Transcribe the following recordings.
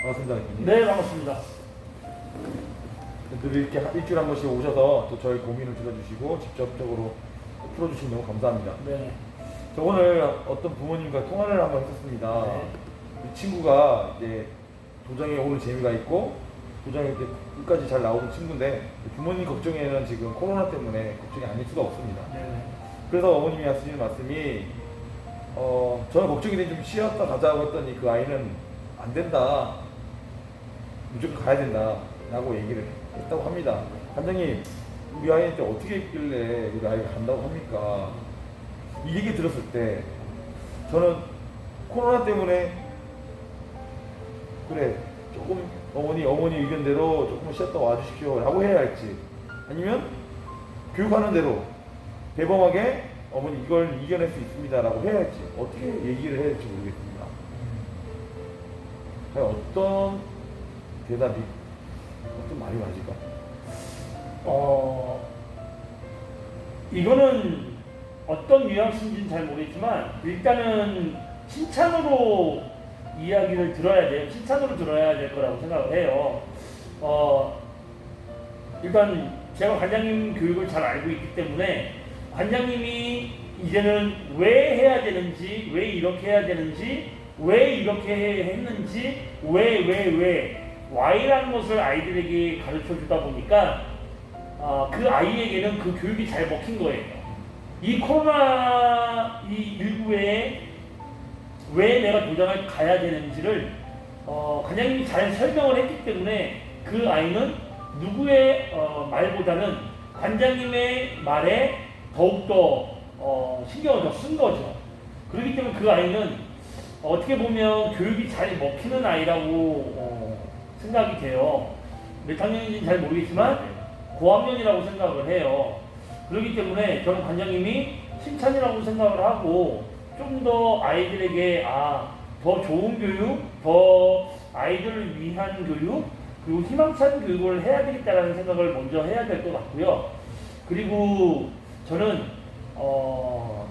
반갑습니다, 대표님. 네, 반갑습니다. 늘 이렇게 일주일에 한 번씩 오셔서 또 저희 고민을 들어주시고 직접적으로 풀어주시면 너무 감사합니다. 네. 저 오늘 어떤 부모님과 통화를 한번 했었습니다. 네. 이 친구가 이제 도장에 오는 재미가 있고 도장에 이렇게 끝까지 잘 나오는 친구인데 부모님 걱정에는 지금 코로나 때문에 걱정이 아닐 수가 없습니다. 네. 그래서 어머님이 하시는 말씀이 어 저는 걱정이 되니 좀 쉬었다 가자고 했더니 그 아이는 안 된다 무조건 가야 된다라고 얘기를 했다고 합니다. 관장님 우리 아이한테 어떻게 했길래 우리 아이가 간다고 합니까? 이 얘기 들었을 때 저는 코로나 때문에 그래 조금 어머니 어머니 의견대로 조금 쉬었다 와주십시오라고 해야 할지 아니면 교육하는 대로 대범하게 어머니 이걸 이겨낼 수 있습니다라고 해야 할지 어떻게 얘기를 해야 할지 모르겠습니다. 어떤 대답이 어떤 말이 맞을까? 어, 이거는 어떤 뉘앙스인지는 잘 모르겠지만 일단은 칭찬으로 이야기를 들어야 돼요. 칭찬으로 들어야 될 거라고 생각을 해요. 어, 일단 제가 관장님 교육을 잘 알고 있기 때문에 관장님이 이제는 왜 해야 되는지, 왜 이렇게 해야 되는지, 왜 이렇게 했는지, 왜, 왜, 왜, Y라는 것을 아이들에게 가르쳐 주다 보니까 아, 그 아이에게는 그 교육이 잘 먹힌 거예요. 이 코로나 이 19에 왜 내가 도장을 가야 되는지를 어, 관장님이 잘 설명을 했기 때문에 그 아이는 누구의 어, 말보다는 관장님의 말에 더욱더 어, 신경을 더 쓴 거죠. 그렇기 때문에 그 아이는 어떻게 보면 교육이 잘 먹히는 아이라고 어, 생각이 돼요. 몇 학년인지는 잘 모르겠지만 고학년이라고 생각을 해요. 그렇기 때문에 저는 관장님이 칭찬이라고 생각을 하고 좀 더 아이들에게 아, 더 좋은 교육, 더 아이들을 위한 교육, 그리고 희망찬 교육을 해야 되겠다라는 생각을 먼저 해야 될 것 같고요. 그리고 저는 어,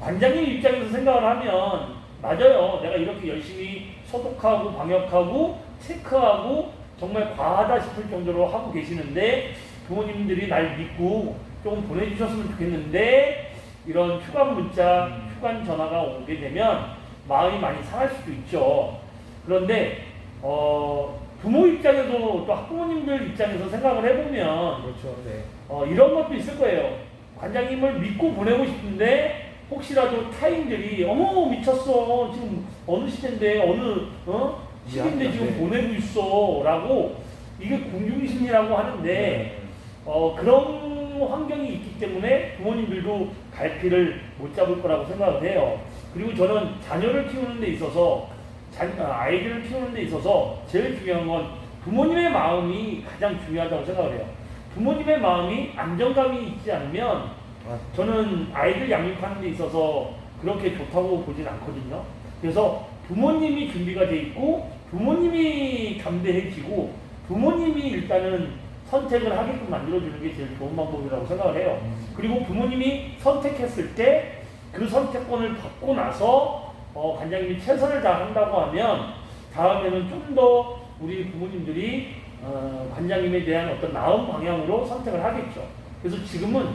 관장님 입장에서 생각을 하면 맞아요. 내가 이렇게 열심히 소독하고 방역하고 체크하고 정말 과하다 싶을 정도로 하고 계시는데 부모님들이 날 믿고 조금 보내주셨으면 좋겠는데 이런 휴관 문자, 휴관 전화가 오게 되면 마음이 많이 상할 수도 있죠. 그런데 어, 부모 입장에서 또 학부모님들 입장에서 생각을 해보면 그렇죠. 네. 어, 이런 것도 있을 거예요. 관장님을 믿고 보내고 싶은데 혹시라도 타인들이 어머 미쳤어 지금 어느 시대인데 어느 어 시기인데 지금 네. 보내고 있어라고 이게 공중심리라고 하는데 네. 어, 그런 환경이 있기 때문에 부모님들도 갈피를 못 잡을 거라고 생각을 해요. 그리고 저는 자녀를 키우는 데 있어서 자, 아, 아이들을 키우는 데 있어서 제일 중요한 건 부모님의 마음이 가장 중요하다고 생각을 해요. 부모님의 마음이 안정감이 있지 않으면 아, 저는 아이들 양육하는 데 있어서 그렇게 좋다고 보진 않거든요. 그래서 부모님이 준비가 돼 있고 부모님이 담대해지고 부모님이 일단은 선택을 하게끔 만들어주는 게 제일 좋은 방법이라고 생각을 해요. 그리고 부모님이 선택했을 때 그 선택권을 받고 나서 어, 관장님이 최선을 다한다고 하면 다음에는 좀 더 우리 부모님들이 어, 관장님에 대한 어떤 나은 방향으로 선택을 하겠죠. 그래서 지금은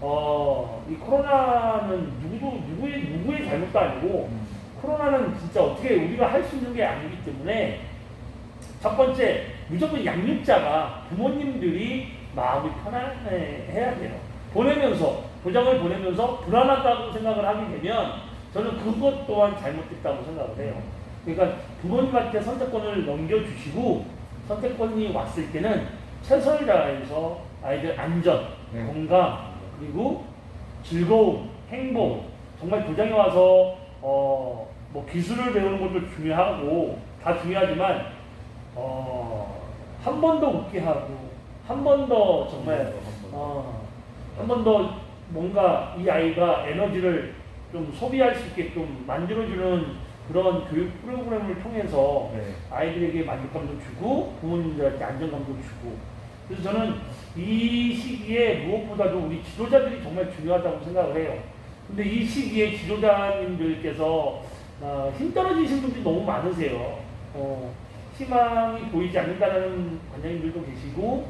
어, 이 코로나는 누구도 누구의 누구의 잘못도 아니고 코로나는 진짜 어떻게 우리가 할 수 있는 게 아니기 때문에 첫 번째 무조건 양육자가 부모님들이 마음이 편안해야 돼요. 보내면서 도장을 보내면서 불안하다고 생각을 하게 되면 저는 그것 또한 잘못됐다고 생각을 해요. 그러니까 부모님한테 선택권을 넘겨주시고 선택권이 왔을 때는 최선을 다해서 아이들 안전, 네. 건강 그리고 즐거움, 행복 정말 도장에 와서 어, 뭐 기술을 배우는 것도 중요하고 다 중요하지만 어, 한 번 더 웃게 하고 한 번 더 정말 어, 한 번 더 뭔가 이 아이가 에너지를 좀 소비할 수 있게끔 만들어주는 그런 교육 프로그램을 통해서 네. 아이들에게 만족감도 주고 부모님들한테 안정감도 주고 그래서 저는 이 시기에 무엇보다도 우리 지도자들이 정말 중요하다고 생각을 해요. 근데 이 시기에 지도자님들께서 어, 힘 떨어지신 분들이 너무 많으세요. 어, 희망이 보이지 않는다는 관장님들도 계시고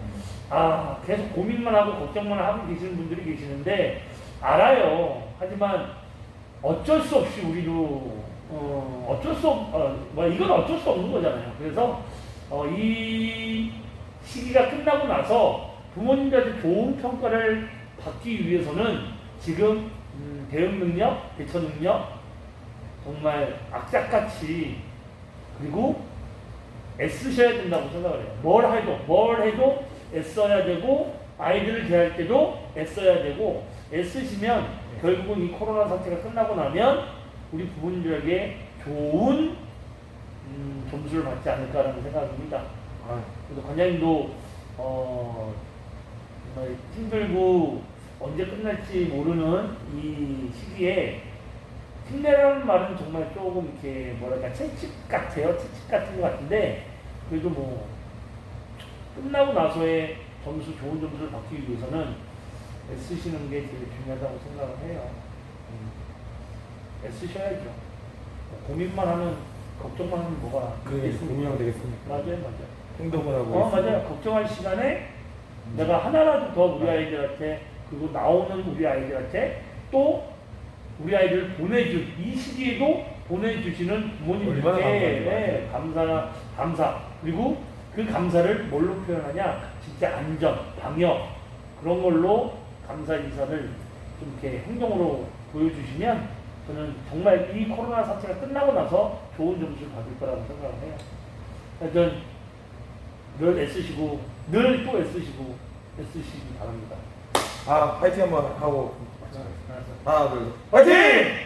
아 계속 고민만 하고 걱정만 하고 계시는 분들이 계시는데 알아요. 하지만 어쩔 수 없이 우리도 어, 어쩔 수 없, 어, 뭐 이건 어쩔 수 없는 거잖아요. 그래서 어, 이 시기가 끝나고 나서 부모님들한테 좋은 평가를 받기 위해서는 지금 음, 대응 능력, 대처 능력 정말 악착같이 그리고 애쓰셔야 된다고 생각을 해요. 뭘 해도 뭘 해도 애써야 되고 아이들을 대할 때도 애써야 되고 애쓰시면 결국은 이 코로나 사태가 끝나고 나면 우리 부모님들에게 좋은 음, 점수를 받지 않을까라는 생각입니다. 아, 그래서 관장님도 어, 정말 힘들고 언제 끝날지 모르는 이 시기에 힘내라는 말은 정말 조금 이렇게 뭐랄까 채찍 같아요 채찍 같은 것 같은데 그래도 뭐 끝나고 나서의 점수 좋은 점수를 받기 위해서는 애쓰시는 게 제일 중요하다고 생각을 해요. 음. 애쓰셔야죠. 뭐 고민만 하면 걱정만 하면 뭐가 그게 있겠습니까? 고민하면 되겠습니까? 맞아요, 맞아요. 행동을 하고 어. 맞아요. 걱정할 시간에 내가 하나라도 더 우리 아이들한테 그리고 나오는 우리 아이들한테 또 우리 아이들을 보내준 이 시기에도 보내주시는 부모님들께 네, 감사 감사 그리고 그 감사를 뭘로 표현하냐 진짜 안전 방역 그런 걸로 감사 인사를 좀 이렇게 행동으로 보여주시면 저는 정말 이 코로나 사태가 끝나고 나서 좋은 점수를 받을 거라고 생각을 해요. 하여튼 늘 애쓰시고 늘 또 애쓰시고 애쓰시기 바랍니다. 아, 파이팅 한번 하고. 하나, 둘, 셋. 파이팅!